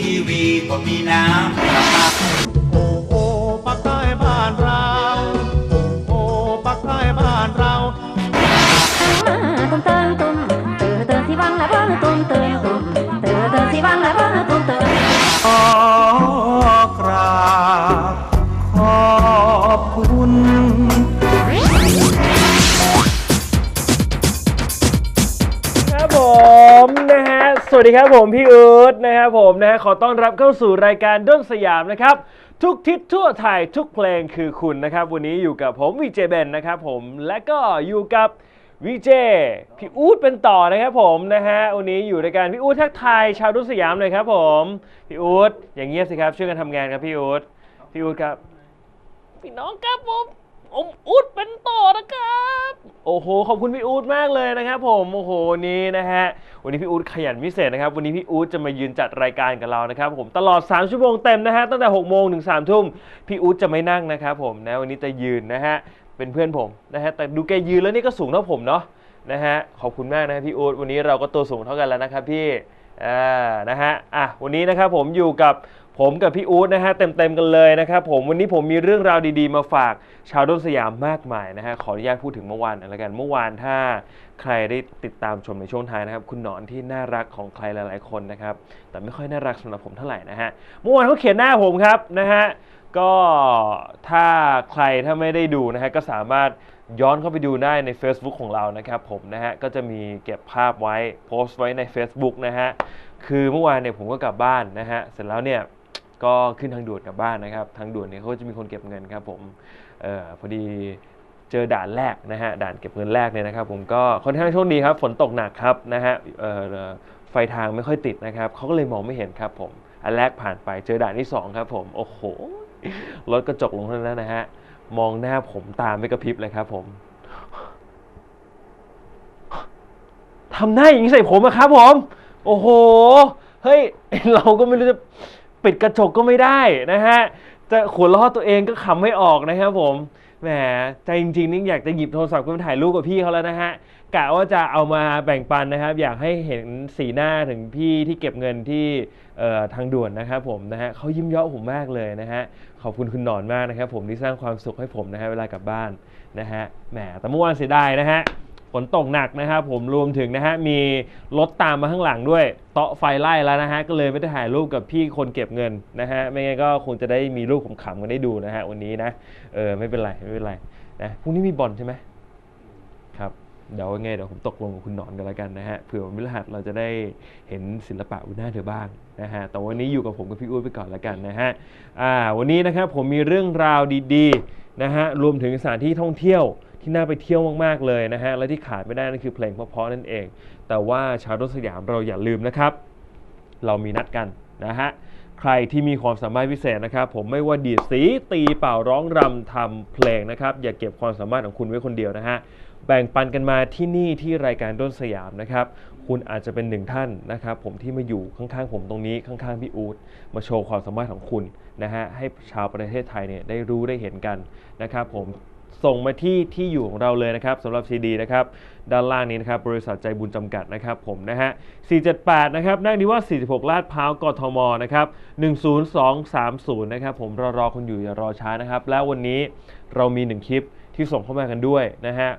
ทีวีก็มีน้ำ วัสดีครับผมพี่อูดนะครับผมนะฮะขอต้อนรับเข้าสู่รายการด้นสยามนะครับ ทุกทิศทั่วไทยทุกเพลงคือคุณนะครับ วันนี้อยู่กับผมวีเจเบนนะครับผมและก็อยู่กับวีเจพี่อูดเป็นต่อนะครับผมนะฮะวันนี้อยู่ในการพี่อูดทักทายชาวด้นสยามหน่อยครับผมพี่อูดอย่างเงียบสิครับช่วยกันทำงานครับพี่อูดพี่อูดครับพี่น้องครับผม ผมอูดเป็นต่อนะครับ โอ้โห ขอบคุณพี่อูดมากเลยนะครับผมโอ้โหวันนี้นะฮะวันนี้พี่อูดขยันพิเศษนะครับ วันนี้พี่อูดจะมายืนจัดรายการกับเรานะครับผมตลอด 3 ชั่วโมงเต็มนะฮะตั้งแต่6โมงถึง3ทุ่มพี่อูดจะไม่นั่งนะครับผมนะวันนี้จะยืนนะฮะเป็นเพื่อนผมนะฮะแต่ดูแกยืนแล้วนี่ก็สูงเท่าผมเนาะนะฮะขอบคุณมากนะพี่อูดวันนี้เราก็ตัวสูงเท่ากันแล้วนะครับพี่อ่านะฮะอะวันนี้นะครับผมอยู่กับ ผมกับพี่อู๊ดนะฮะเต็มๆกันเลยนะครับผมวันนี้ผมมีเรื่องราวดีๆ มาฝากชาวด้นสยามมากมายนะฮะขออนุญาตพูดถึงเมื่อวานหน่อยละกันเมื่อวานถ้าใครได้ติดตามชมในช่วงท้ายนะครับ คุณหนอนที่น่ารักของใครหลายๆคนนะครับแต่ไม่ค่อยน่ารักสำหรับผมเท่าไหร่นะฮะเมื่อวานเขาเขียนหน้าผมครับนะฮะก็ถ้าใครถ้าไม่ได้ดูนะฮะก็สามารถย้อนเข้าไปดูได้ใน Facebook ของเรานะครับผมนะฮะก็จะมีเก็บภาพไว้โพสต์ไว้ใน Facebook นะฮะคือเมื่อวานเนี่ยผมก็กลับบ้านนะฮะเสร็จแล้วเนี่ย ก็ขึ้นทางด่วนกลับบ้านนะครับ ทางด่วนเนี่ยเขาจะมีคนเก็บเงินครับผมเออพอดีเจอด่านแรกนะฮะด่านเก็บเงินแรกเนี่ยนะครับ ผมก็ค่อนข้างโชคดีครับ ฝนตกหนักครับนะฮะไฟทางไม่ค่อยติดนะครับเขาก็เลยมองไม่เห็นครับผมอันแรกผ่านไปเจอด่านที่สองครับผมโอ้โหรถกระจกลงเท่านั้นนะฮะมองหน้าผมตามไม่กระพริบเลยครับผมทำหน้าอย่างนี้ใส่ผมอะครับผม โอ้โห เฮ้ย เราก็ไม่รู้จะ ปิดกระจกก็ไม่ได้นะฮะจะหัวเราะตัวเองก็ขำไม่ออกนะครับผมแหมใจจริงๆนี่อยากจะหยิบโทรศัพท์ขึ้นมาถ่ายรูปกับพี่เขาแล้วนะฮะกะว่าจะเอามาแบ่งปันนะครับ อยากให้เห็นสีหน้าถึงพี่ที่เก็บเงินที่ทางด่วนนะครับผมนะฮะเขายิ้มเยาะผมมากเลยนะฮะขอบคุณคุณหนอนมากนะครับผมที่สร้างความสุขให้ผมนะฮะเวลากลับบ้านนะฮะแหมแต่เมื่อวานเสียดายนะฮะ ฝนตกหนักนะครับผมรวมถึงนะฮะมีรถตามมาข้างหลังด้วยเตาะไฟไล่แล้วนะฮะก็เลยไม่ได้ถ่ายรูปกับพี่คนเก็บเงินนะฮะไม่งั้นก็คงจะได้มีรูปขำๆกันได้ดูนะฮะวันนี้นะเออไม่เป็นไรไม่เป็นไรนะพรุ่งนี้มีบอลใช่ไหมครับเดี๋ยวยังไงเดี๋ยวผมตกลงกับคุณหนอนกันแล้วกันนะฮะเผื่อวันพฤหัสเราจะได้เห็นศิลปะบนหน้าเธอบ้างนะฮะแต่วันนี้อยู่กับผมกับพี่อุ้ยไปก่อนแล้วกันนะฮะอ่าวันนี้นะครับผมมีเรื่องราวดีๆนะฮะรวมถึงสถานที่ท่องเที่ยว ที่น่าไปเที่ยวมากๆเลยนะฮะ และที่ขาดไม่ได้นั่นคือเพลงเพราะๆนั่นเอง แต่ว่าชาวรถสยามเราอย่าลืมนะครับ เรามีนัดกันนะฮะ ใครที่มีความสามารถพิเศษนะครับ ผมไม่ว่าดีดสีตีเป่าร้องรำทำเพลงนะครับ อย่าเก็บความสามารถของคุณไว้คนเดียวนะฮะแบ่งปันกันมาที่นี่ที่รายการด้นสยามนะครับ คุณอาจจะเป็นหนึ่งท่านนะครับ ผมที่มาอยู่ข้างๆ ผมตรงนี้ข้างๆพี่อู๊ดมาโชว์ความสามารถของคุณนะฮะให้ชาวประเทศไทยเนี่ยได้รู้ได้เห็นกันนะครับ ผม ส่งมาที่ที่อยู่ของเราเลยนะครับสำหรับซีดีนะครับด้านล่างนี้นะครับบริษัทใจบุญจำกัดนะครับผมนะฮะ 478 นะครับนั่งดีว่า 46 ลาดพร้าวกทมนะครับ 10230 นะครับผมรอรอคนอยู่อย่ารอช้านะครับ แล้ววันนี้เรามีหนึ่งคลิปที่ส่งเข้ามากันด้วยนะฮะ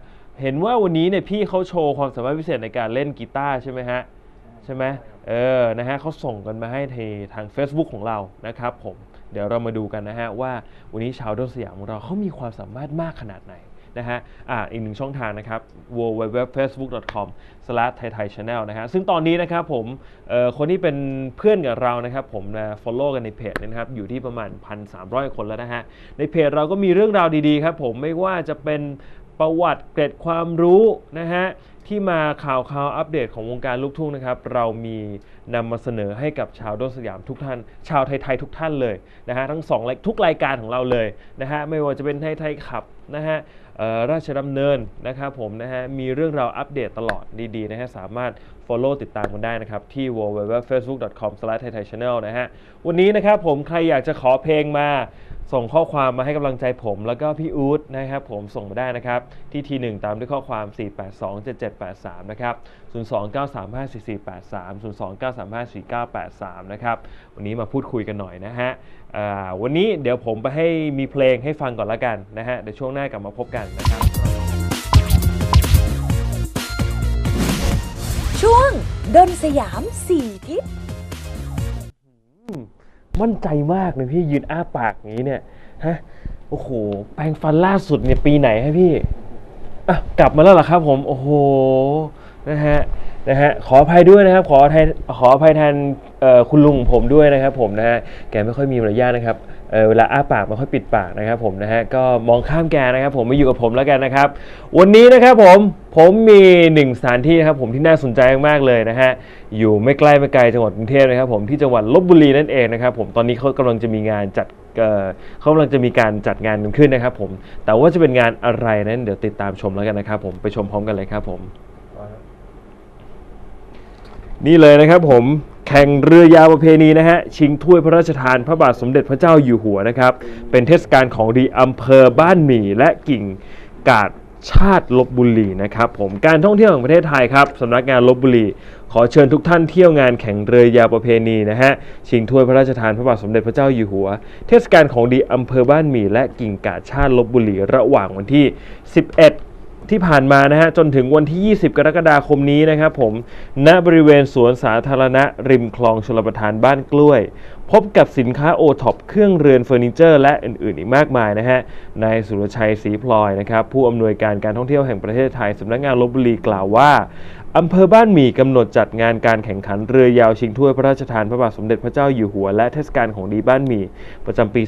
เห็นว่าวันนี้เนี่ยพี่เขาโชว์ความสามารถพิเศษในการเล่นกีตาร์ใช่ไหมฮะ ใช่ไหมเออนะฮะเขาส่งกันมาให้ททาง Facebook ของเรานะครับผม เดี๋ยวเรามาดูกันนะฮะว่าวันนี้ชาวด้นสยามของเราเขามีความสามารถมากขนาดไหนนะฮะอ่าอีกหนึ่งช่องทางนะครับ www.facebook.com/thaithaichannel นะฮะซึ่งตอนนี้นะครับผมเอ่อคนที่เป็นเพื่อนกับเรานะครับผมนะ follow กันในเพจนะครับอยู่ที่ประมาณ 1,300 คนแล้วนะฮะในเพจเราก็มีเรื่องราวดีๆครับผมไม่ว่าจะเป็น ประวัติเกร็ดความรู้นะฮะที่มาข่าวข่าวอัปเดตของวงการลูกทุ่งนะครับ เรามีนำมาเสนอให้กับชาวดนสยามทุกท่าน ชาวไทยๆทุกท่านเลยนะฮะทั้งสองทุกรายการของเราเลยนะฮะไม่ว่าจะเป็นไทยไทยขับนะฮะราชดำเนินนะครับผมนะฮะมีเรื่องราวอัปเดตตลอดดีๆนะฮะสามารถ follow ติดตามกันได้นะครับ ที่ www.facebook.com/thaithaichannel นะฮะวันนี้นะครับผมใครอยากจะขอเพลงมา ส่งข้อความมาให้กำลังใจผม แล้วก็พี่อู๊ดนะครับผมส่งมาได้นะครับ ที่ทีหนึ่งตามด้วยข้อความ 4827783 นะครับ 029354483 029354983 นะครับ วันนี้มาพูดคุยกันหน่อยนะฮะวันนี้เดี๋ยวผมไปให้มีเพลงให้ฟังก่อนละกันนะฮะ เดี๋ยวช่วงหน้ากลับมาพบกันนะครับ ช่วงดนสยามสี่ทิศ มั่นใจมากเลยพี่ยืนอ้าปากอย่างนี้เนี่ยฮะโอ้โหแปรงฟันล่าสุดเนี่ยปีไหนฮะพี่อะกลับมาแล้วเหรอครับ ผมโอ้โหนะฮะนะฮะขออภัยด้วยนะครับ ขออภัยขออภัยแทนคุณลุงผมด้วยนะครับ ผมนะฮะแกไม่ค่อยมีมารยาทนะครับ เวลาอ้าปากไม่ค่อยปิดปากนะครับผมนะฮะก็มองข้ามแกนะครับผมมาอยู่กับผมแล้วกันนะครับ วันนี้นะครับผมผมมีหนึ่งสถานที่นะครับผมที่น่าสนใจมากเลยนะฮะอยู่ไม่ใกล้ไม่ไกลจังหวัดกรุงเทพนะครับผมที่จังหวัดลบบุรีนั่นเองนะครับผมตอนนี้เขากำลังจะมีงานจัดเอ่อเขากำลังจะมีการจัดงานกันขึ้นนะครับผมแต่ว่าจะเป็นงานอะไรนั้นเดี๋ยวติดตามชมแล้วกันนะครับผมไปชมพร้อมกันเลยครับผม นี่เลยนะครับผมแข่งเรือยาวประเพณีนะฮะชิงถ้วยพระราชทานพระบาทสมเด็จพระเจ้าอยู่หัวนะครับ เป็นเทศกาลของดีอำเภอบ้านหมี่และกิ่งกาดชาติลบบุรีนะครับผมการท่องเที่ยวแห่งประเทศไทยครับสำนักงานลบบุรีขอเชิญทุกท่านเที่ยวงานแข่งเรือยาวประเพณีนะฮะชิงถ้วยพระราชทานพระบาทสมเด็จพระเจ้าอยู่หัว เทศกาลของดีอำเภอบ้านหมี่และกิ่งกาดชาติลบบุรีระหว่างวันที่ 11 ที่ผ่านมานะฮะจนถึงวันที่ 20 กรกฎาคมนี้นะครับผมณบริเวณสวนสาธารณะริมคลองชลประทานบ้านกล้วยพบกับสินค้าโอท็อปเครื่องเรือนเฟอร์นิเจอร์และอื่นๆ อีกมากมายนะฮะ นายสุรชัยศรีพลอยนะครับ ผู้อำนวยการการท่องเที่ยวแห่งประเทศไทยสำนักงานลบบุรีกล่าวว่าอำเภอบ้านหมี่กำหนดจัดงานการแข่งขันเรือยาวชิงถ้วยพระราชทานพระบาทสมเด็จพระเจ้าอยู่หัว และเทศกาลของดีบ้านหมี่ประจำปี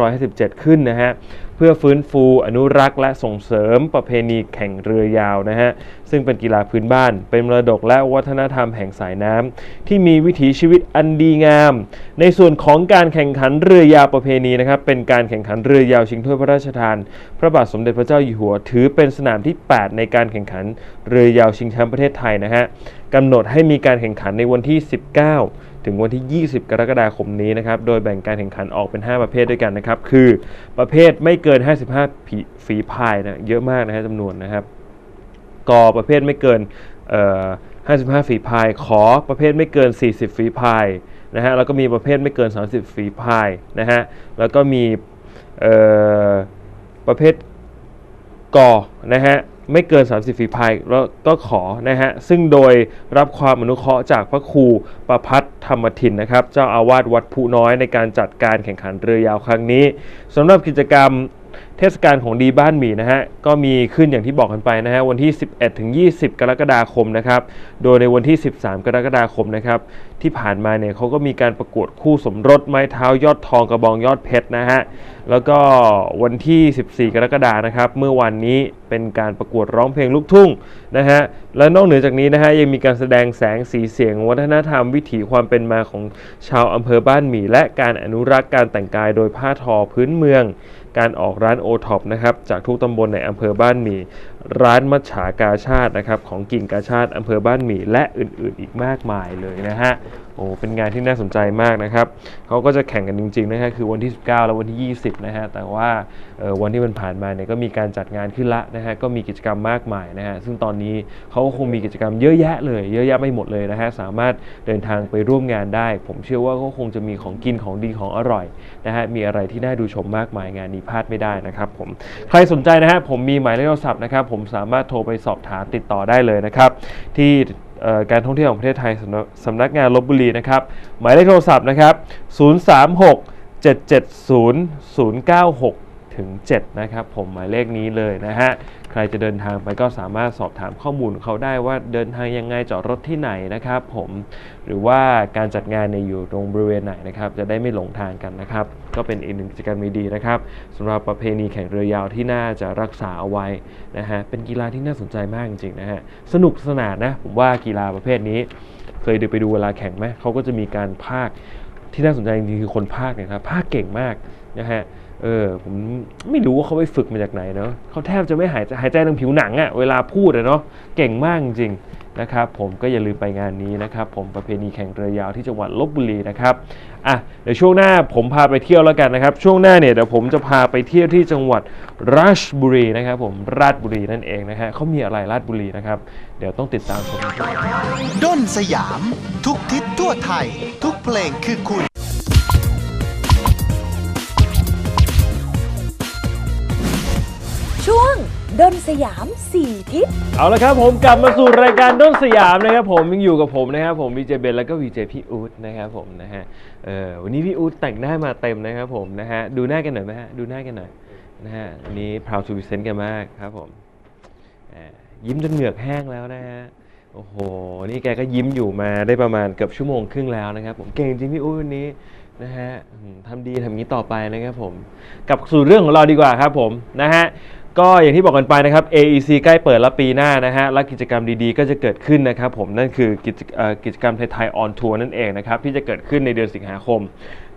2557 ขึ้นนะฮะ เพื่อฟื้นฟูอนุรักษ์และส่งเสริมประเพณีแข่งเรือยาวนะฮะซึ่งเป็นกีฬาพื้นบ้าน เป็นมรดกและวัฒนธรรมแห่งสายน้ำที่มีวิถีชีวิตอันดีงาม ในส่วนของการแข่งขันเรือยาวประเพณีนะครับ เป็นการแข่งขันเรือยาวชิงถ้วยพระราชทาน พระบาทสมเด็จพระเจ้าอยู่หัว ถือเป็นสนามที่ 8 ในการแข่งขันเรือยาวชิงแชมป์ประเทศไทยนะฮะกำหนดให้มีการแข่งขันในวันที่ 19ถึงวันที่ 20 กรกฎาคมนี้นะครับ โดยแบ่งการแข่งขันออกเป็น 5 ประเภทด้วยกันนะครับ คือประเภทไม่เกิน 55 ฝีพายนะ เยอะมากนะฮะจำนวนนะครับ กอประเภทไม่เกินเอ่อ55 ฝีพาย ขอประเภทไม่เกิน 40 ฝีพายนะฮะ แล้วก็มีประเภทไม่เกิน 30 ฝีพายนะฮะ แล้วก็มีเอ่อประเภทกอนะฮะไม่เกิน 30 ฝีพายแล้วก็ขอนะฮะ ซึ่งโดยรับความอนุเคราะห์จากพระครูประพัฒธรรมทินนะครับ เจ้าอาวาสวัดผู้น้อยในการจัดการแข่งขันเรือยาวครั้งนี้สำหรับกิจกรรม เทศกาลของดีบ้านหมีนะฮะก็มีขึ้นอย่างที่บอกกันไปนะฮะวันที่ 11ถึง20 กรกฎาคมนะครับโดยในวันที่ 13 กรกฎาคมนะครับที่ผ่านมาเนี่ยเขาก็มีการประกวดคู่สมรสไม้เท้ายอดทองกระบองยอดเพชรนะฮะแล้วก็วันที่ 14 กรกฎานะครับเมื่อวันนี้เป็นการประกวดร้องเพลงลูกทุ่งนะฮะและนอกเหนือจากนี้นะฮะยังมีการแสดงแสงสีเสียง วัฒนธรรมวิถีความเป็นมาของชาวอำเภอบ้านหมี่และการอนุรักษ์การแต่งกายโดยผ้าทอพื้นเมือง การออกร้านโอท็อปนะครับจากทุกตำบลในอำเภอบ้านหมี่ร้านมัจฉากาชาตินะครับของกิ่งกาชาติอำเภอบ้านหมี่และอื่นๆ อีกมากมายเลยนะฮะ โอ้เป็นงานที่น่าสนใจมากนะครับเขาก็จะแข่งกันจริงๆนะฮะคือวันที่ 19 และวันที่ 20 นะฮะแต่ว่าวันที่มันผ่านมาเนี่ยก็มีการจัดงานขึ้นละนะฮะก็มีกิจกรรมมากมายนะฮะซึ่งตอนนี้เขาก็คงมีกิจกรรมเยอะแยะเลย เยอะแยะไม่หมดเลยนะฮะสามารถเดินทางไปร่วมงานได้ ผมเชื่อว่าก็คงจะมีของกินของดีของอร่อยนะฮะมีอะไรที่น่าดูชมมากมายงานนี้พลาดไม่ได้นะครับผมใครสนใจนะฮะผมมีหมายเลขโทรศัพท์นะครับผมสามารถโทรไปสอบถามติดต่อได้เลยนะครับที่ การท่องเที่ยวของประเทศไทยสำนักงานลบบุรีนะครับ หมายเลขโทรศัพท์นะครับ 036 770 096 ถึง 7 นะครับ ผมหมายเลขนี้เลยนะฮะ ใครจะเดินทางไปก็สามารถสอบถามข้อมูลเขาได้ว่าเดินทางยังไงจอดรถที่ไหนนะครับ ผมหรือว่าการจัดงานเนี่ยอยู่ตรงบริเวณไหนนะครับ จะได้ไม่หลงทางกันนะครับ ก็เป็นอีกหนึ่งกิจกรรมดีๆนะครับสำหรับประเพณีแข่งเรือยาวที่น่าจะรักษาเอาไว้นะฮะเป็นกีฬาที่น่าสนใจมากจริงๆนะฮะสนุกสนานนะผมว่ากีฬาประเภทนี้ เคยดูไปดูเวลาแข่งไหมเขาก็จะมีการพากที่น่าสนใจจริงๆคือคนพากย์เนี่ยครับพากเก่งมากนะฮะ เออผมไม่รู้ว่าเขาไปฝึกมาจากไหนเนาะเขาแทบจะไม่หายใจหายใจทางผิวหนังอะเวลาพูดอะเนาะเก่งมากจริงนะครับผมก็อย่าลืมไปงานนี้นะครับผมประเพณีแข่งเรือยาวที่จังหวัดลบบุรีนะครับอะเดี๋ยวช่วงหน้าผมพาไปเที่ยวแล้วกันนะครับ ช่วงหน้าเนี่ยเดี๋ยวผมจะพาไปเที่ยวที่จังหวัดราชบุรีนะครับผมราชบุรีนั่นเองนะฮะเขามีอะไรราชบุรีนะครับเดี๋ยวต้องติดตามชมด้นสยาม ทุกทิศทั่วไทย ทุกเพลงคือคุณ ดนสยามสี่ทิศเอาละครับผมกลับมาสู่รายการด้นสยามนะครับผมยังอยู่กับผมนะครับผมวีเจเบนแล้วก็วีเจพี่อู๊ดนะครับผมนะฮะเออวันนี้พี่อู๊ดแต่งหน้ามาเต็มนะครับผมนะฮะดูหน้ากันหน่อยไหมฮะดูหน้ากันหน่อยนะฮะอันนี้ proud to present กันมากครับผมอ่ายิ้มจนเหงือกแห้งแล้วนะฮะโอ้โหนี่แกก็ยิ้มอยู่มาได้ประมาณเกือบชั่วโมงครึ่งแล้วนะครับผมเก่งจริงพี่อู๊ดวันนี้นะฮะทำดีทำงนี้ต่อไปนะครับผมกลับสู่เรื่องของเราดีกว่าครับผมนะฮะ ก็อย่างที่บอกกันไปนะครับ AEC ใกล้เปิดแล้วปีหน้านะฮะและกิจกรรมดีๆ ก็จะเกิดขึ้นนะครับผมนั่นคือกิจกิจกรรมไทยๆออนทัวร์นั่นเองนะครับที่จะเกิดขึ้นในเดือนสิงหาคม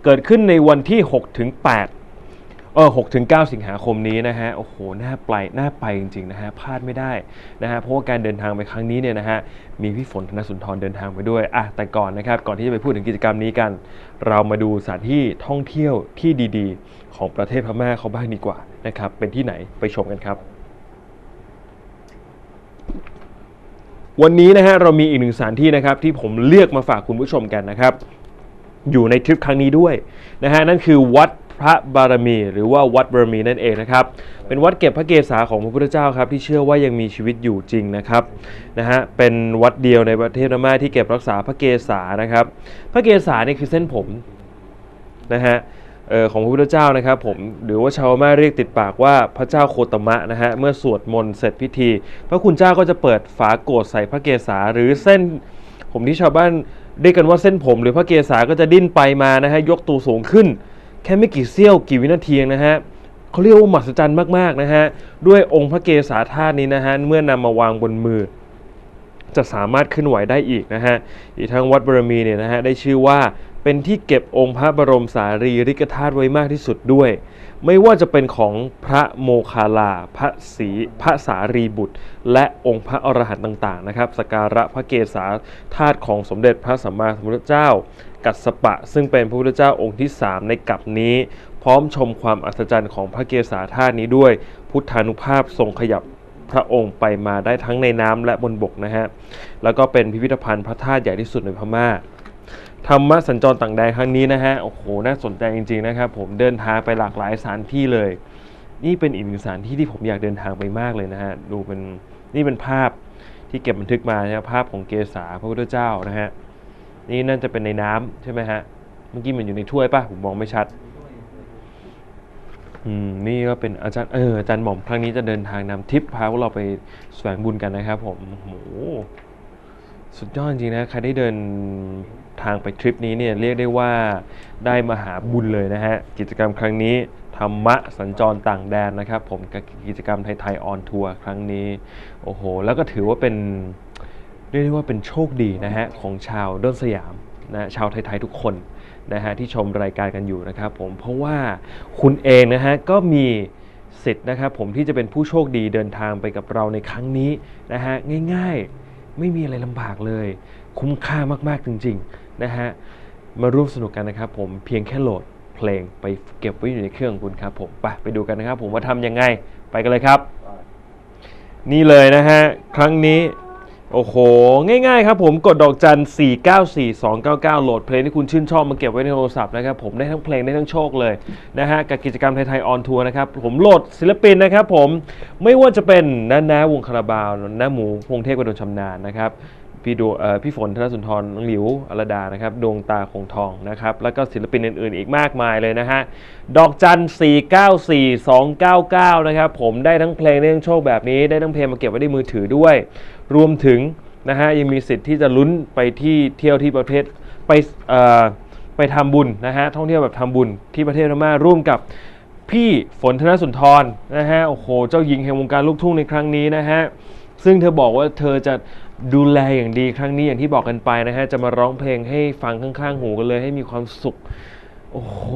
เกิดขึ้นในวันที่6ถึง8เออ6ถึง9สิงหาคมนี้นะฮะโอ้โหน่าไปน่าไปจริงๆนะฮะพลาดไม่ได้นะฮะเพราะว่าการเดินทางไปครั้งนี้เนี่ยนะฮะมีพี่ฝนธนสุนทรเดินทางไปด้วยอะแต่ก่อนนะครับก่อนที่จะไปพูดถึงกิจกรรมนี้กัน เรามาดูสถานที่ท่องเที่ยวที่ดี ๆ ของประเทศพม่าเขาบ้างดีกว่า นะครับ เป็นที่ไหนไปชมกันครับ วันนี้นะฮะเรามีอีกหนึ่งสถานที่นะครับ ที่ผมเลือกมาฝากคุณผู้ชมกันนะครับ อยู่ในทริปครั้งนี้ด้วยนะฮะนั่นคือวัดพระบารมี หรือว่าวัดบารมีนั่นเองนะครับ เป็นวัดเก็บพระเกศาของพระพุทธเจ้าครับ ที่เชื่อว่ายังมีชีวิตอยู่จริงนะครับนะฮะเป็นวัดเดียวในประเทศพม่าที่เก็บรักษาพระเกศานะครับ พระเกศานี่คือเส้นผมนะฮะ ของพระพุทธเจ้านะครับผมหรือว่าชาวพม่าเรียกติดปากว่าพระเจ้าโคตมะนะฮะเมื่อสวดมนต์เสร็จพิธี พระคุณเจ้าก็จะเปิดฝาโกรใส่พระเกศาหรือเส้น ผมที่ชาวบ้านเรียกกันว่าเส้นผม หรือพระเกศาก็จะดิ้นไปมานะฮะยกตัวสูงขึ้น แค่ไม่กี่เสี้ยวกี่วินาทีนะฮะเขาเรียกว่ามหัศจรรย์มากๆนะฮะด้วยองค์พระเกศาธาตุนี้นะฮะเมื่อนำมาวางบนมือจะสามารถขึ้นไหวได้อีกนะฮะ อีกทั้งวัดบารมีเนี่ยนะฮะได้ชื่อว่า เป็นที่เก็บองค์พระบรมสารีริกธาตุไว้มากที่สุดด้วย ไม่ว่าจะเป็นของพระโมคคัลลา พระศรีพระสารีบุตร และองค์พระอรหันต์ต่าง ๆ นะครับสการะพระเกศาธาตุของสมเด็จพระสัมมาสัมพุทธเจ้า กัสสปะ ซึ่งเป็นพระพุทธเจ้าองค์ที่ 3 ในกัปนี้ พร้อมชมความอัศจรรย์ของพระเกศาธาตุนี้ด้วย พุทธานุภาพทรงขยับพระองค์ไปมาได้ทั้งในน้ำและบนบกนะฮะแล้วก็เป็นพิพิธภัณฑ์พระธาตุใหญ่ที่สุดในพม่า ธรรมะสัญจรต่างแดนครั้งนี้นะฮะโอ้โหน่าสนใจจริงๆนะครับผมเดินทางไปหลากหลายสถานที่เลย นี่เป็นอีกหนึ่งสถานที่ที่ผมอยากเดินทางไปมากเลยนะฮะดูเป็นนี่เป็นภาพที่เก็บบันทึกมานะครับภาพของเกศาพระพุทธเจ้านะฮะนี่น่าจะเป็นในน้ำใช่ไหมฮะเมื่อกี้มันอยู่ในถ้วยป่ะผมมองไม่ชัดอืมนี่ก็เป็นอาจารย์เอออาจารย์หม่อมครั้งนี้จะเดินทางนำทิปพาพวกเราไปแสวงบุญกันนะครับผมโหสุดยอดจริงนะใครได้เดิน ทางไปทริปนี้เนี่ยเรียกได้ว่าได้มหาบุญเลยนะฮะ กิจกรรมครั้งนี้ธรรมะสัญจรต่างแดนนะครับ ผมกับกิจกรรมไทยๆออนทัวร์ครั้งนี้ โอ้โห แล้วก็ถือว่าเป็นเรียกได้ว่าเป็นโชคดีนะฮะ ของชาวด้นสยามนะชาวไทยๆทุกคนนะฮะที่ชมรายการกันอยู่นะครับผมเพราะว่าคุณเองนะฮะก็มีสิทธิ์นะครับผมที่จะเป็นผู้โชคดีเดินทางไปกับเราในครั้งนี้นะฮะง่ายๆไม่มีอะไรลำบากเลย คุ้มค่ามากๆจริง ๆ นะฮะ มาร่วมสนุกกันนะครับผมเพียงแค่โหลดเพลงไปเก็บไว้อยู่ในเครื่องคุณครับผมไปไปดูกันนะครับผมว่าทำยังไงไปกันเลยครับ นี่เลยนะฮะ ครั้งนี้โอ้โห ง่ายๆครับผมกดดอกจัน 494 299 โหลดเพลงที่คุณชื่นชอบมาเก็บไว้ในโทรศัพท์นะครับผมได้ทั้งเพลงได้ทั้งโชคเลยนะฮะกับกิจกรรมไทยๆออนทัวร์นะครับผมโหลดศิลปินนะครับผมไม่ว่าจะเป็นน้าน้าวงคาราบาวน้าหมูพงเทพกระโดนชำนาญนะครับ พี่ดูพี่ฝนธนสุนทรน้องหลิวอรดานะครับดวงตาคงทองนะครับแล้วก็ศิลปินอื่นๆ อีกมากมายเลยนะฮะดอกจัน 494 299 นะครับผมได้ทั้งเพลงได้ทั้งโชคแบบนี้ได้ทั้งเพลงมาเก็บไว้ในมือถือด้วย รวมถึงนะฮะยังมีสิทธิ์ที่จะลุ้นไปที่เที่ยวที่ประเทศไปไปทำบุญนะฮะท่องเที่ยวแบบทำบุญที่ประเทศพม่าร่วมกับพี่ฝนธนสุนทรนะฮะโอ้โหเจ้าหญิงแห่งวงการลูกทุ่งในครั้งนี้นะฮะซึ่งเธอบอกว่าเธอจะ ดูแลอย่างดีครั้งนี้อย่างที่บอกกันไปนะฮะ จะมาร้องเพลงให้ฟังข้างๆ หูกันเลยให้มีความสุข โอ้โห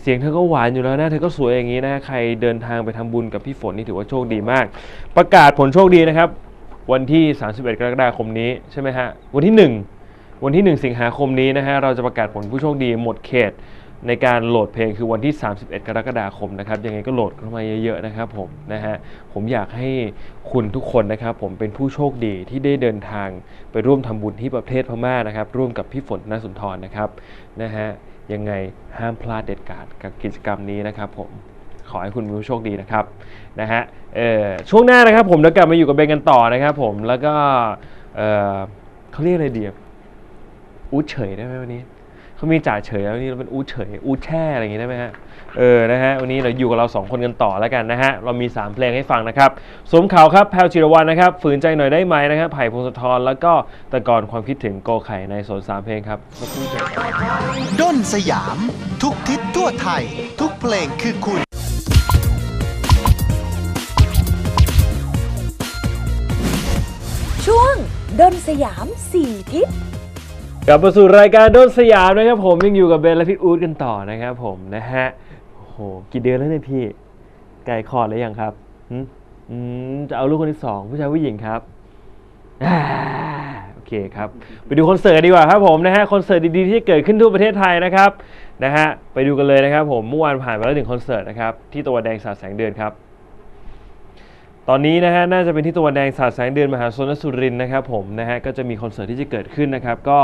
เสียงเธอก็หวานอยู่แล้วนะ เธอก็สวยอย่างนี้นะ ใครเดินทางไปทำบุญกับพี่ฝนนี่ถือว่าโชคดีมาก ประกาศผลโชคดีนะครับ วันที่ 31 กรกฎาคมนี้ใช่ไหมฮะ วันที่ 1 วันที่ 1 สิงหาคมนี้นะฮะ เราจะประกาศผลผู้โชคดีหมดเขต ในการโหลดเพลงคือวันที่ 31 กรกฎาคมนะครับ ยังไงก็โหลดเข้ามาเยอะๆนะครับผมนะฮะผมอยากให้คุณทุกคนนะครับ ผมเป็นผู้โชคดีที่ได้เดินทางไปร่วมทำบุญที่ประเทศพม่านะครับ ร่วมกับพี่ฝนนสุนทรนะครับนะฮะยังไงห้ามพลาดเด็ดขาดกับกิจกรรมนี้นะครับ ผมขอให้คุณมีผู้โชคดีนะครับนะฮะเอ่อช่วงหน้านะครับ ผมเดี๋ยวกลับมาอยู่กับเบนกันต่อนะครับ ผมแล้วก็เอ่อเขาเรียกอะไรดีอะอูดเฉยได้ไหมวันนี้ เขามีจ่าเฉยแล้ววันนี้เราเป็นอูดเฉยอูดแช่อะไรอย่างงี้ได้ไหมฮะเออนะฮะวันนี้เราอยู่กับเราสองคนกันต่อแล้วกันนะฮะเรามี 3 เพลงให้ฟังนะครับสวมเขาครับแพลวจิรวันนะครับฝืนใจหน่อยได้ไหมนะครับไผ่พงศธรแล้วก็แต่ก่อนความคิดถึงโกไข่ในโซนสามเพลงครับสักครู่เดียวครับด้นสยาม ทุกทิศทั่วไทย ทุกเพลงคือคุณ ช่วงดนสยามสี่ทิศ กลับมาสู่รายการโดนสยามนะครับผมยังอยู่กับเบนและพี่อู๊ดกันต่อนะครับผมนะฮะโอ้โหกี่เดือนแล้วเนี่ยพี่ ไก่คลอดแล้วยังครับหึอืมจะเอาลูกคนที่สองผู้ชายผู้หญิงครับอ่าโอเคครับ ไปดูคอนเสิร์ตดีกว่าครับผมนะฮะคอนเสิร์ตดีๆที่เกิดขึ้นทั่วประเทศไทยนะครับนะฮะไปดูกันเลยนะครับผมเมื่อวานผ่านไปแล้วหนึ่งคอนเสิร์ตนะครับที่ตัวแดงสาดแสงเดือนครับ ตอนนี้นะฮะน่าจะเป็นที่ตะวันแดงสาดแสงเดือนมหาชนสุรินทร์นะครับผมนะฮะก็จะมีคอนเสิร์ตที่จะเกิดขึ้นนะครับ ก็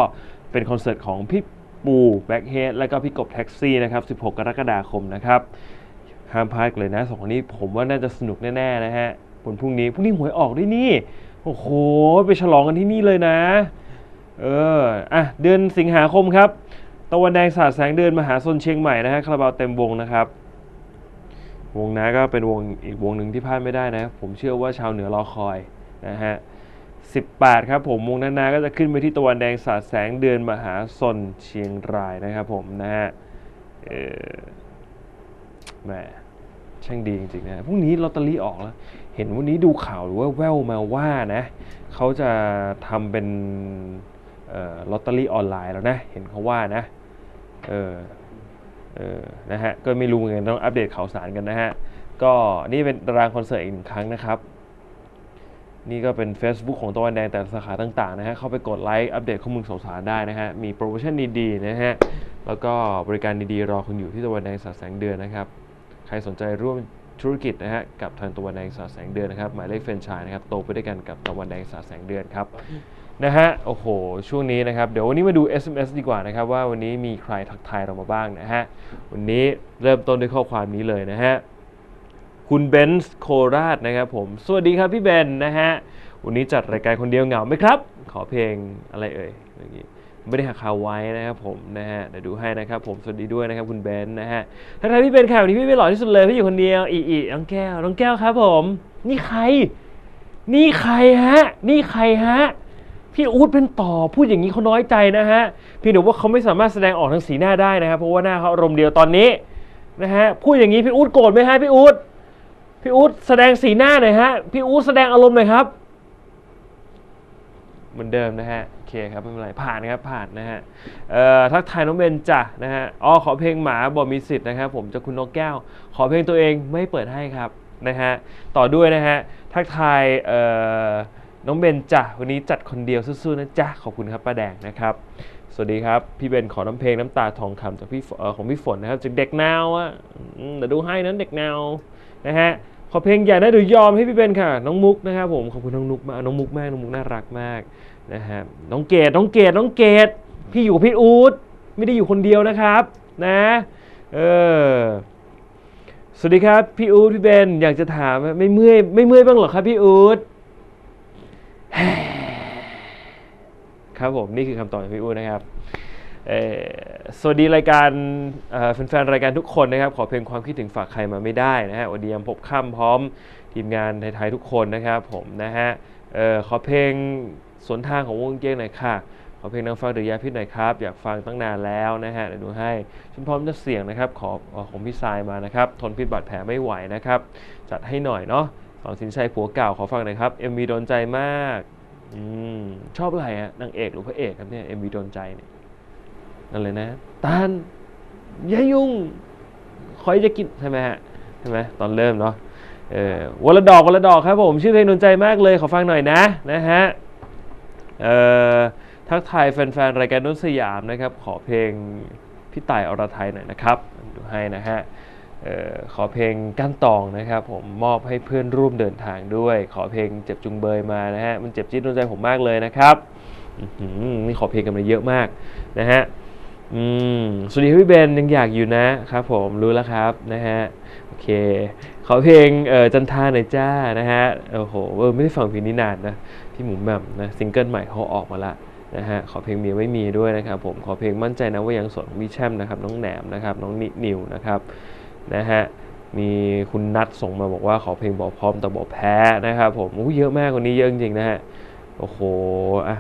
เป็นคอนเสิร์ตของพี่ปูแบ็คเฮดแล้วก็พี่กบแท็กซี่นะครับ 16 กรกฎาคมนะครับ ห้ามพลาดเลยนะสองคนนี้ผมว่าน่าจะสนุกแน่ๆนะฮะวันพรุ่งนี้พรุ่งนี้หวยออกด้วยนี่ โอ้โห ไปฉลองกันที่นี่เลยนะ เอออะเดือนสิงหาคมครับ ตะวันแดงสาดแสงเดือนมหาชนเชียงใหม่นะฮะคาราบาวเต็มวงนะครับ วงน้าก็เป็นวงอีกวงหนึ่งที่พลาดไม่ได้นะ ผมเชื่อว่าชาวเหนือรอคอยนะฮะ 18 ครับผมวงนานาก็จะขึ้นไปที่ตะวันแดงสาดแสงเดือนมหาชนเชียงรายนะครับผมนะฮะเออแหมช่างดีจริงๆนะพรุ่งนี้ลอตเตอรี่ออกแล้ว เห็นวันนี้ดูข่าวหรือว่าแววมาว่านะเขาจะทำเป็นออลอตเตอรี่ออนไลน์แล้วนะ เห็นเขาว่านะเออเออนะฮะก็ไม่รู้เหมือนกันต้องอัปเดตข่าวสารกันนะฮะก็นี่เป็นตารางคอนเสิร์ตอีกหนึ่งครั้งนะครับ นี่ก็เป็น Facebook ของตะวันแดงแต่สาขาต่างๆนะฮะ เข้าไปกดไลค์อัปเดตข้อมูลข่าวสารได้นะฮะ มีโปรโมชั่นดีๆนะฮะ แล้วก็บริการดีๆ รอคุณอยู่ที่ตะวันแดงสาแสงเดือนนะครับ ใครสนใจร่วมธุรกิจนะฮะกับทางตะวันแดงสาแสงเดือนนะครับ หมายเลขแฟรนไชส์นะครับ โตไปด้วยกันกับตะวันแดงสาแสงเดือนครับนะฮะ โอ้โห ช่วงนี้นะครับ เดี๋ยววันนี้มาดู SMS ดีกว่านะครับว่าวันนี้มีใครทักทายเรามาบ้างนะฮะ วันนี้เริ่มต้นด้วยข้อความนี้เลยนะฮะ คุณเบนซ์โคราชนะครับผม สวัสดีครับพี่เบนนะฮะ วันนี้จัดรายการคนเดียวเหงาไหมครับ ขอเพลงอะไรเอ่ยเมื่อกี้ไม่ได้หักคาไว้นะครับผมนะฮะเดี๋ยวดูให้นะครับผมสวัสดีด้วยนะครับคุณเบนซ์นะฮะถ้าใครพี่เบนค่ะวันนี้พี่ไม่หล่อที่สุดเลยพี่อยู่คนเดียวอีอีน้องแก้วน้องแก้วครับผม นี่ใคร นี่ใครฮะ นี่ใครฮะพี่อู๊ดเป็นต่อพูดอย่างนี้เขาน้อยใจนะฮะพี่หนูว่าเขาไม่สามารถแสดงออกทางสีหน้าได้นะครับเพราะว่าหน้าเขาอารมณ์เดียวตอนนี้นะฮะพูดอย่างนี้พี่อู๊ดโกรธไหมฮะพี่อู๊ด พี่อู๊ดแสดงสีหน้าหน่อยฮะ พี่อู๊ดแสดงอารมณ์หน่อยครับ เหมือนเดิมนะฮะโอเคครับไม่เป็นไรผ่านครับผ่านนะฮะเอ่อทักทายน้องเบนจ้ะนะฮะอ๋อขอเพลงหมาบอกมีสิทธิ์นะครับผมจากคุณนกแก้ว ขอเพลงตัวเองไม่เปิดให้ครับนะฮะต่อด้วยนะฮะทักทายเอ่อน้องเบนจ้ะวันนี้จัดคนเดียวสู้ๆนะจ๊ะขอบคุณครับป้าแดงนะครับสวัสดีครับ พี่เบนขอน้ำเพลงน้ำตาทองคำจากพี่ของพี่ฝนนะครับจากเด็กแนวอะเดี๋ยวดูให้นั้นเด็กแนวนะฮะ ขอเพลงอย่าได้หรือยอมให้พี่เบนค่ะ น้องมุกนะครับผมขอบคุณน้องนุกมากน้องมุกมากน้องมุกน่ารักมากนะฮะน้องเกดน้องเกดน้องเกดพี่อยู่กับพี่อู๊ดไม่ได้อยู่คนเดียวนะครับ นะเออสวัสดีครับพี่อู๊ดพี่เบนอยากจะถามไม่เมื่อยไม่เมื่อยบ้างหรอครับพี่อู๊ดครับผมนี่คือคำตอบจากพี่อู๊ดนะครับ สวัสดีรายการแฟนๆรายการทุกคนนะครับ ขอเพลงความคิดถึงฝากใครมาไม่ได้นะฮะวันนี้ยมพบค่ำพร้อมทีมงานไทยๆทุกคนนะครับผมนะฮะขอเพลงสวนทางของวงเก้งหน่อยค่ะ ขอเพลงนางฟ้าหรือยาพิษหน่อยครับ อยากฟังตั้งนานแล้วนะฮะเดี๋ยวดูให้ฉันพร้อมจะเสี่ยงนะครับ ขอของพี่ทรายมานะครับ ทนพิษบาดแผลไม่ไหวนะครับ จัดให้หน่อยเนาะสอนสินชัยผัวเก่าขอฟังหน่อยครับ MV โดนใจมากอืมชอบอะไรฮะนางเอกหรือพระเอกครับเนี่ย MV โดนใจเนี่ย นั่นเลยนะตานอยายุ่งคอยจะกินใช่ไหมฮะใช่ไหมตอนเริ่มเนาะเออวันละดอกวันละดอกครับผมชื่อเพลงโดนใจมากเลยขอฟังหน่อยนะนะฮะเอ่อทักทายแฟนๆรายการนุนสยามนะครับ ขอเพลงพี่ต่ายอรไทยหน่อยนะครับดูให้นะฮะเอ่อขอเพลงก้านตองนะครับ ผมมอบให้เพื่อนร่วมเดินทางด้วย ขอเพลงเจ็บจุงเบยมานะฮะมันเจ็บจี๊ดโดนใจผมมากเลยนะครับอื้อหือนี่ขอเพลงกันมาเยอะมากนะฮะ อืมสวัสดีพี่เบนยังอยากอยู่นะครับผมรู้แล้วครับนะฮะโอเค ขอเพลงเอ่อจันทาหน่อยจ้านะฮะโอ้โหเออไม่ได้ฟังเพลงนี้นานนะพี่หมูแหม่มนะซิงเกิลใหม่เขาออกมาละนะฮะขอเพลงเมียไม่มีด้วยนะครับผมขอเพลงมั่นใจนะว่ายังสดของพี่แช่มนะครับน้องแหนมนะครับน้องนินิวนะครับนะฮะมีคุณนัทส่งมาบอกว่าขอเพลงบอกพร้อมแต่บอกแพ้นะครับผมอู้เยอะมากกว่านี้เยอะจริงๆนะฮะโอ้โหอะ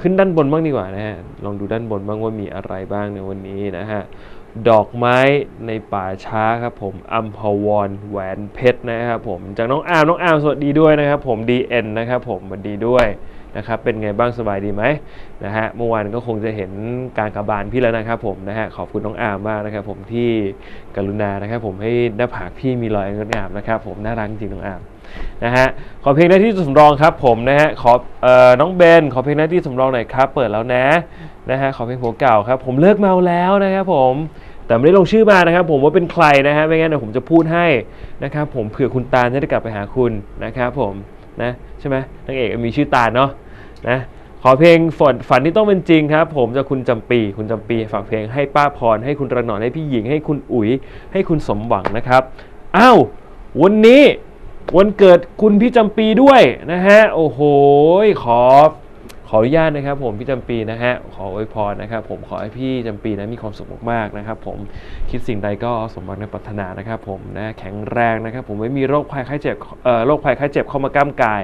ขึ้นด้านบนบ้างดีกว่านะฮะ ลองดูด้านบนบ้างว่ามีอะไรบ้างในวันนี้นะฮะ ดอกไม้ในป่าช้าครับผมอัมพวรแหวนเพชรนะครับผม จากน้องอาร์มน้องอาร์มสวัสดีด้วยนะครับผม DN นะครับผมสวัสดีด้วยนะครับ เป็นไงบ้างสบายดีไหมนะฮะ เมื่อวานก็คงจะเห็นการกระบาลพี่แล้วนะครับผมนะฮะ ขอบคุณน้องอาร์มมากนะครับผมที่กรุณานะครับผมให้หน้าผากพี่มีรอยงดงามนะครับผม น่ารักจริงน้องอาร์ม นะฮะขอเพลงหน้าที่สำรองครับผมนะฮะขอเอ่อน้องเบนขอเพลงหน้าที่สำรองหน่อยครับ เปิดแล้วนะนะฮะขอเพลงหัวเก่าครับ ผมเลิกเมาแล้วนะครับผมแต่ไม่ได้ลงชื่อมานะครับ ผมว่าเป็นใครนะฮะไม่งั้นเดี๋ยวผมจะพูดให้นะครับผมเผื่อคุณตาลจะได้กลับไปหาคุณนะครับผมนะใช่ไหมนางเอกมีชื่อตาลเนาะนะขอเพลงฝันฝันที่ต้องเป็นจริงครับ ผมจากคุณจำปีคุณจำปีฝากเพลงให้ป้าพรให้คุณระหนอนให้พี่หญิงให้คุณอุ๋ยให้คุณสมหวังนะครับอ้าววันนี้ วันเกิดคุณพี่จำปีด้วยนะฮะโอ้โหขอขออนุญาตนะครับผมพี่จำปีนะฮะขออวยพรนะครับผมขอให้พี่จำปีนะมีความสุขมากๆนะครับผมคิดสิ่งใดก็สมหวังในปรารถนานะครับผมนะแข็งแรงนะครับผมไม่มีโรคภัยไข้เจ็บเอ่อโรคภัยไข้เจ็บเข้ามาก้ามกาย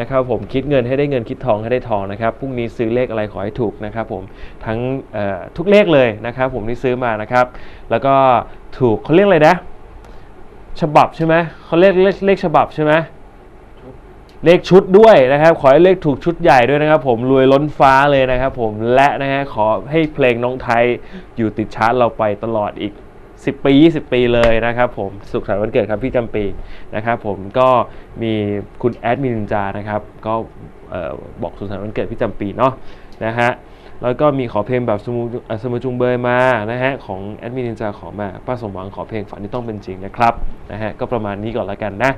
นะครับผมคิดเงินให้ได้เงินคิดทองให้ได้ทองนะครับพรุ่งนี้ซื้อเลขอะไรขอให้ถูกนะครับผมทั้งเอ่อทุกเลขเลยนะครับผมที่ซื้อมานะครับแล้วก็ถูกเขาเรียกอะไรนะ ฉบับใช่ไหมเขาเรียกเลขเลขฉบับใช่ไหมเลขชุดด้วยนะครับ ขอให้เลขถูกชุดใหญ่ด้วยนะครับ ผมรวยล้นฟ้าเลยนะครับผมและนะฮะขอให้เพลงน้องไทยอยู่ติดชาร์ตเราไปตลอดอีก 10 ปี 20 ปีเลยนะครับผมสุขสันต์วันเกิดครับพี่จำปีนะครับผมก็มีคุณแอดมินจานะครับ ก็ออบอกสุขสันต์วันเกิดพี่จำปีเนาะนะฮะ แล้วก็มีขอเพลงแบบสมูสมูจุงเบยมานะฮะของแอดมินนินจาขอมาป้าสมหวังขอเพลงฝันที่ต้องเป็นจริงนะครับนะฮะก็ประมาณนี้ก่อนละกันนะ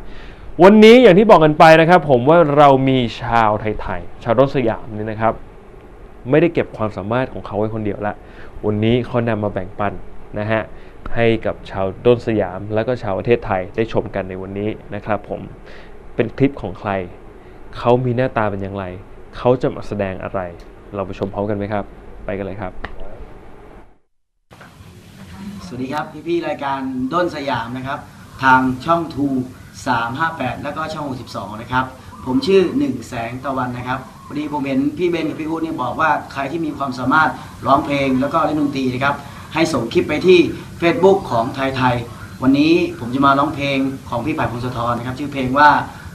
วันนี้อย่างที่บอกกันไปนะครับ ผมว่าเรามีชาวไทยๆชาวต้นสยามนี่นะครับ ไม่ได้เก็บความสามารถของเขาไว้คนเดียวละ วันนี้เขานำมาแบ่งปันนะฮะให้กับชาวต้นสยาม แล้วก็ชาวประเทศไทยได้ชมกันในวันนี้นะครับ ผมเป็นคลิปของใคร เขามีหน้าตาเป็นอย่างไร เขาจะมาแสดงอะไร เราไปชมพร้อมกันไหมครับ ไปกันเลยครับ สวัสดีครับ พี่ๆรายการด้นสยามนะครับ ทางช่องทู358 แล้วก็ช่อง 62 นะครับ ผมชื่อหนึ่งแสงตะวันนะครับพอดีผมเห็นพี่เบนกับพี่อู๊ดเนี่ยบอกว่าใครที่มีความสามารถร้องเพลงแล้วก็เล่นดนตรีนะครับ ให้ส่งคลิปไปที่ Facebook ของไทยไทย วันนี้ผมจะมาร้องเพลงของพี่ไผ่พงศธรนะครับ ชื่อเพลงว่า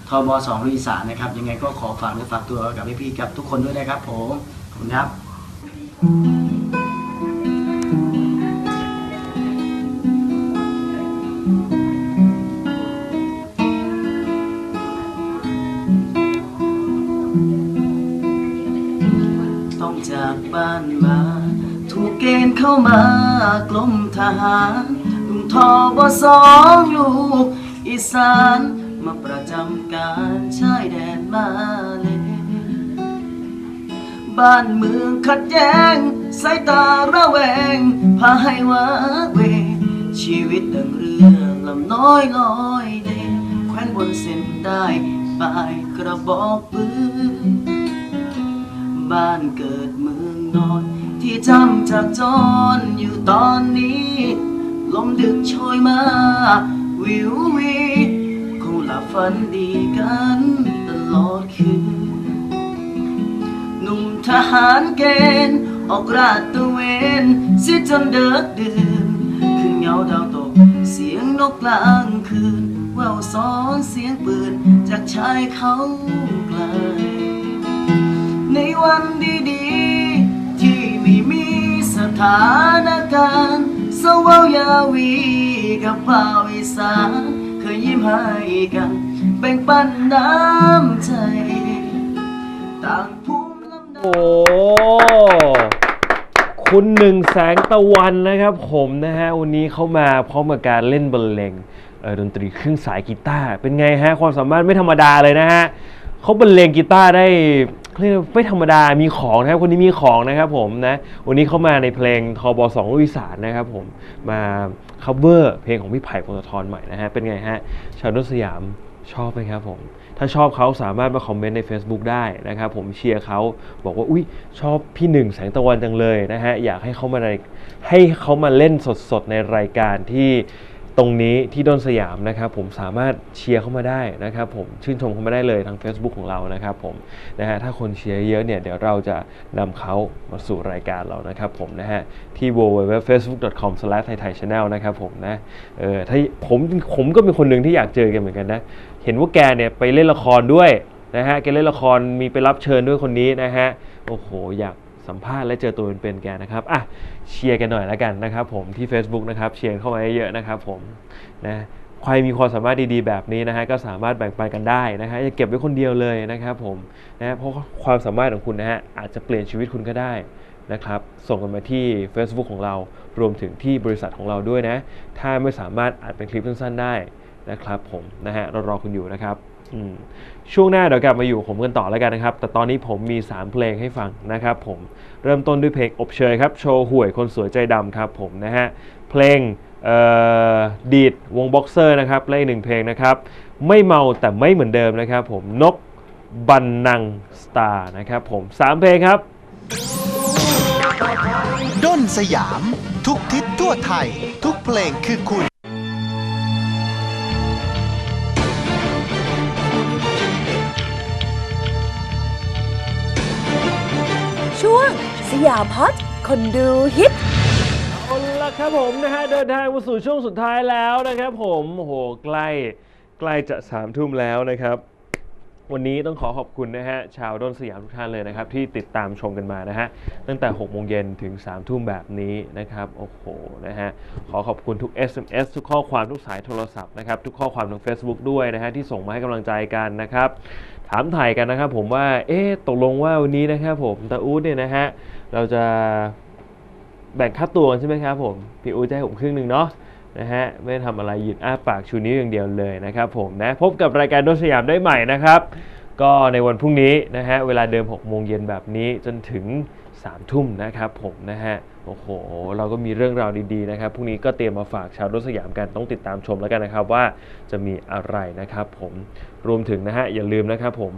ทบสองรีสานนะครับ ยังไงก็ขอฝากเนื้อฝากตัวกับพี่ๆกับทุกคนด้วยนะครับผม คุณครับ ต้องจากบ้านมา ถูกเกณฑ์เข้ามากลมทหารลุงทอบสองลูก อีสานมาประจำการชายแดนมา บ้านเมืองขัดแย้ง สายตาระแวง พาให้วาเว ชีวิตดังเรือลำน้อยลอยเด่นแขวนบนเส้นได้ปลายกระบอกปืนบ้านเกิดเมืองนอน ที่จำจากจรอยู่ตอนนี้ ลมดึกโชยมา วิววีคงหลับฝันดีกันตลอดคืน ทหารเกณฑ์ออกราดตระเวนเสิจนเดิกดื่นขึ้นเงาดาวตก เสียงนกกลางคืนแววซ้อนเสียงปืนจากชายเขาไกล ในวันดีๆ ที่ไม่มีสถานการณ์สวาวยาวีกับเป่าวอีสานเคยยิ้มให้กัน แบ่งปันน้ำใจ ต่างภูมิลำเนา โอ้คุณหนึ่งแสงตะวันนะครับผมนะฮะวันนี้เขามาพร้อมกับการเล่นบรรเลงดนตรีเครื่องสายกีตาร์เป็นไงฮะความสามารถไม่ธรรมดาเลยนะฮะเขาบรรเลงกีตาร์ได้เรียกไม่ธรรมดามีของนะครับคนนี้มีของนะครับผมนะวันนี้เขามาในเพลงทบสองลูกอีสานนะครับผมมา cover เพลงของพี่ไผ่พงศธรใหม่นะฮะเป็นไงฮะชาวนุสยามชอบไหมครับผม ถ้าชอบเขาสามารถมาคอมเมนต์ใน Facebook ได้นะครับผมเชียร์เขาบอกว่าอุ้ยชอบพี่หนึ่งแสงตะวันจังเลยนะฮะอยากให้เขามาในให้เขามาเล่นสดๆในรายการที่ ตรงนี้ที่ดอนสยามนะครับผมสามารถเชียร์เข้ามาได้นะครับผมชื่นชมเข้ามาได้เลยทาง Facebook ของเรานะครับผมนะฮะถ้าคนเชียร์เยอะเนี่ยเดี๋ยวเราจะนำเขามาสู่รายการเรานะครับผมนะฮะที่ www.facebook.com/thaithaichannel นะครับผมนะเออถ้าผมผมก็เป็นคนหนึ่งที่อยากเจอกันเหมือนกันนะ เห็นว่าแกเนี่ยไปเล่นละครด้วยนะฮะแกเล่นละครมีไปรับเชิญด้วยคนนี้นะฮะโอ้โหอยาก สัมภาษณ์และเจอตัวเป็นๆแกนะครับอะเชียร์กันหน่อยแล้วกันนะครับผมที่ Facebook นะครับเชียร์เข้ามาเยอะนะครับผมนะใครมีความสามารถดีๆ แบบนี้นะฮะก็สามารถแบ่งปันกันได้นะฮะอย่าเก็บไว้คนเดียวเลยนะครับผมนะเพราะความสามารถของคุณนะฮะอาจจะเปลี่ยนชีวิตคุณก็ได้นะครับส่งกันมาที่ Facebook ของเรารวมถึงที่บริษัทของเราด้วยนะ ถ้าไม่สามารถอัดเป็นคลิปสั้นๆได้นะครับผมนะฮะเรารอคุณอยู่นะครับ ช่วงหน้าเดี๋ยวกลับมาอยู่ผมกันต่อแล้วกันนะครับ แต่ตอนนี้ผมมี 3 เพลงให้ฟังนะครับผมเริ่มต้นด้วยเพลงอบเชยครับ โชว์ห่วยคนสวยใจดำครับผมนะฮะ เพลงดีดวงบ็อกเซอร์นะครับและอีกหนึ่งเพลงนะครับ ไม่เมาแต่ไม่เหมือนเดิมนะครับผมนกบันนังสตาร์นะครับผมสามเพลงครับด้นสยาม ทุกทิศทั่วไทย ทุกเพลงคือคุณ ยามฮอตคนดูฮิต เอาละครับผมนะฮะเดินทางมาสู่ช่วงสุดท้ายแล้วนะครับผมโอ้โหใกล้ใกล้จะสามทุ่มแล้วนะครับ วันนี้ต้องขอขอบคุณนะฮะชาวด้นสยามทุกท่านเลยนะครับ ที่ติดตามชมกันมานะฮะตั้งแต่6โมงเย็นถึง3ทุ่มแบบนี้นะครับโอ้โหนะฮะขอขอบคุณทุก SMS ทุกข้อความทุกสายโทรศัพท์นะครับทุกข้อความทาง Facebook ด้วยนะฮะที่ส่งมาให้กำลังใจกันนะครับถามถ่ายกันนะครับผมว่าเอ๊ะตกลงว่าวันนี้นะครับผมตาอู๊ดเนี่ยนะฮะ เราจะแบ่งค่าตัวกันใช่ไหมครับผมพี่อูจะให้ผมครึ่งหนึ่งเนาะนะฮะไม่ได้ทำอะไรหยุดอ้าปากชูนิ้วอย่างเดียวเลยนะครับผมนะพบกับรายการโดนสยามได้ใหม่นะครับ ก็ในวันพรุ่งนี้นะฮะเวลาเดิม6โมงเย็นแบบนี้จนถึง3ทุ่มนะครับผมนะฮะโอ้โห เราก็มีเรื่องราวดีๆนะครับพรุ่งนี้ก็เตรียมมาฝากชาวรถสยามกันต้องติดตามชมแล้วกันนะครับว่าจะมีอะไรนะครับผมรวมถึงนะฮะอย่าลืมนะครับผม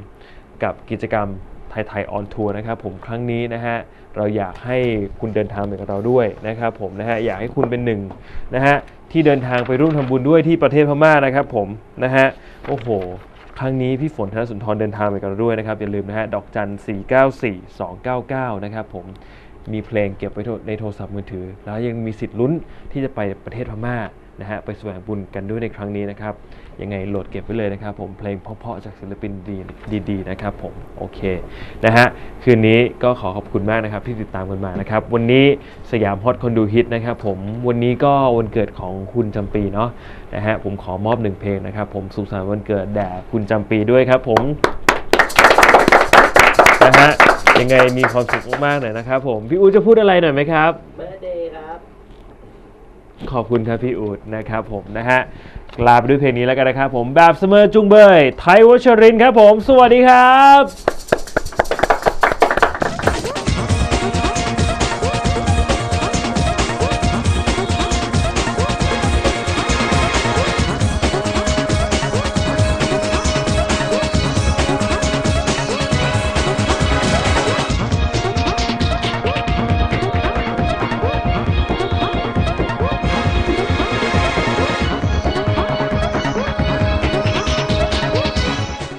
กับกิจกรรมไทยไทยออนทัวร์นะครับผมครั้งนี้นะฮะ เราอยากให้คุณเดินทางไปกับเราด้วยนะครับผมนะฮะอยากให้คุณเป็นหนึ่งนะฮะที่เดินทางไปร่วมทำบุญด้วยที่ประเทศพม่านะครับผมนะฮะโอ้โห ครั้งนี้พี่ฝนธนสุนทรเดินทางไปกับเราด้วยนะครับอย่าลืมนะฮะดอกจัน 4 9 4 2 9 9 นะครับผมมีเพลงเก็บไว้ในโทรศัพท์มือถือ แล้วยังมีสิทธิ์ลุ้นที่จะไปประเทศพม่านะฮะไปแสวงบุญกันด้วยในครั้งนี้นะครับยังไงโหลดเก็บไว้เลยนะครับผมเพลงเพราะๆจากศิลปินดีดีๆนะครับผมโอเคนะฮะคืนนี้ก็ขอขอบคุณมากนะครับที่ติดตามกันมานะครับวันนี้สยามฮอตคนดูฮิตนะครับผมวันนี้ก็วันเกิดของคุณจำปีเนาะนะฮะผมขอมอบหนึ่งเพลงนะครับผมสุขสันต์วันเกิดแด่คุณจำปีด้วยครับผมนะฮะยังไงมีความสุขมากๆหน่อยนะครับผมพี่อูจะพูดอะไรหน่อยไหมครับเบอร์เดย์ครับ ขอบคุณครับพี่อูดนะครับผมนะฮะลาไปด้วยเพลงนี้แล้วกันนะครับผมแบบเสมอจุงเบย ไทยวชรินครับผม สวัสดีครับ